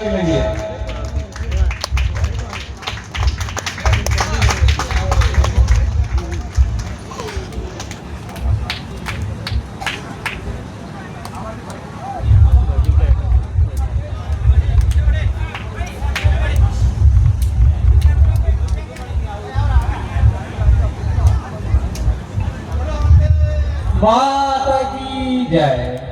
બોલાવી જય.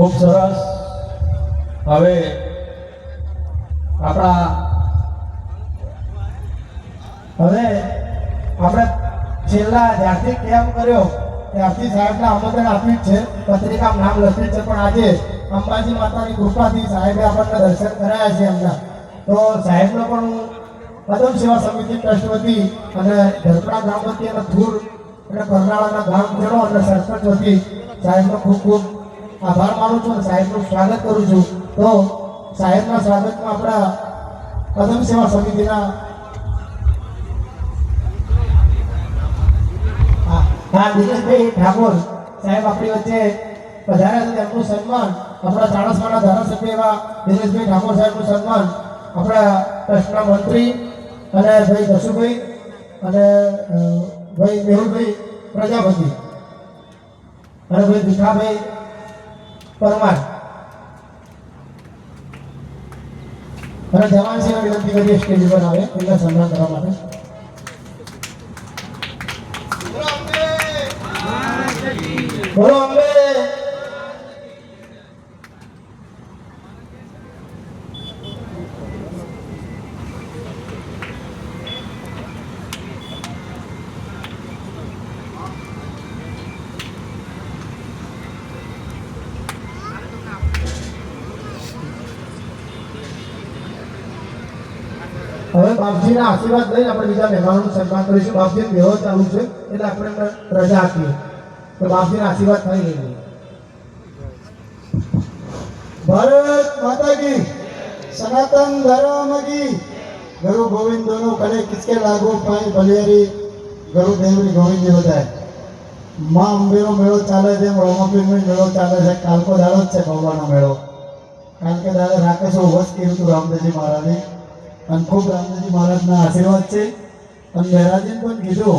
ખૂબ સરસ. હવે આપણા હવે આપણે છેલ્લા જ્યારથી કેમ કર્યો, ત્યારથી સાહેબને આમંત્રણ આપ્યું છે. પત્રિકામાં નામ લખ્યું છે, પણ આજે અંબાજી માતાની કૃપાથી સાહેબે આપણને દર્શન કરાયા છે એમના. તો સાહેબનો પણ હું પદમ સેવા સમિતિ ટ્રસ્ટ વતી અને ઝરપડા ગામ વતી અને ધૂળ અને કરનાળાના ગામ ખેડો અને સરપંચ વતી સાહેબનો ખૂબ ખૂબ આભાર માનું છું અને સાહેબનું સ્વાગત કરું છું. તો સાહેબના સ્વાગતમાં આપણા કદમ સેવા સમિતિના હા દિનેશભાઈ ઠાકોર સાહેબ આપણી વચ્ચે પધાર્યા છે તેમનું સન્માન. આપણા ચાણસમાના ધારાસભ્ય એવા દિનેશભાઈ ઠાકોર સાહેબનું સન્માન. આપણા ટ્રસ્ટના મંત્રી અને ભાઈ દશુભાઈ અને ભાઈ મેહુલભાઈ પ્રજાપતિ અને ભાઈ ભીખાભાઈ પરમાર. અને જવાનસિંહને વિનંતી કરીએ સ્ટેજ પર આવે એમના સન્માન કરવા માટે. બોલો અંબે. હવે બાપજીના આશીર્વાદ લઈને આપણે બીજા મહેમાનોનું સન્માન કરીશું. બાપજી બેહો ચાલુ છે એટલે આપણે એમને રજા આપીએ. તો બાપજીના આશીર્વાદ થઈ લઈએ ભારત માતા કી, સનાતન ધર્મ કી. ગુરુ ગોવિંદ દોનો કલે કિસકે લાગો પાઈ બલિયારી ગુરુ દેવની ગોવિંદ બધાય. માં અંબેનો મેળો ચાલે છે રોમાપીરનો મેળો ચાલે છે, કાલકો દાડો જ છે ભગવાનનો મેળો. કારણ કે દાદા રાકેશો વસ કર્યું હતું રામદેવજી મહારાજે અને ખૂબ રામજી મહારાજના આશીર્વાદ છે. અને મહારાજે પણ કીધું.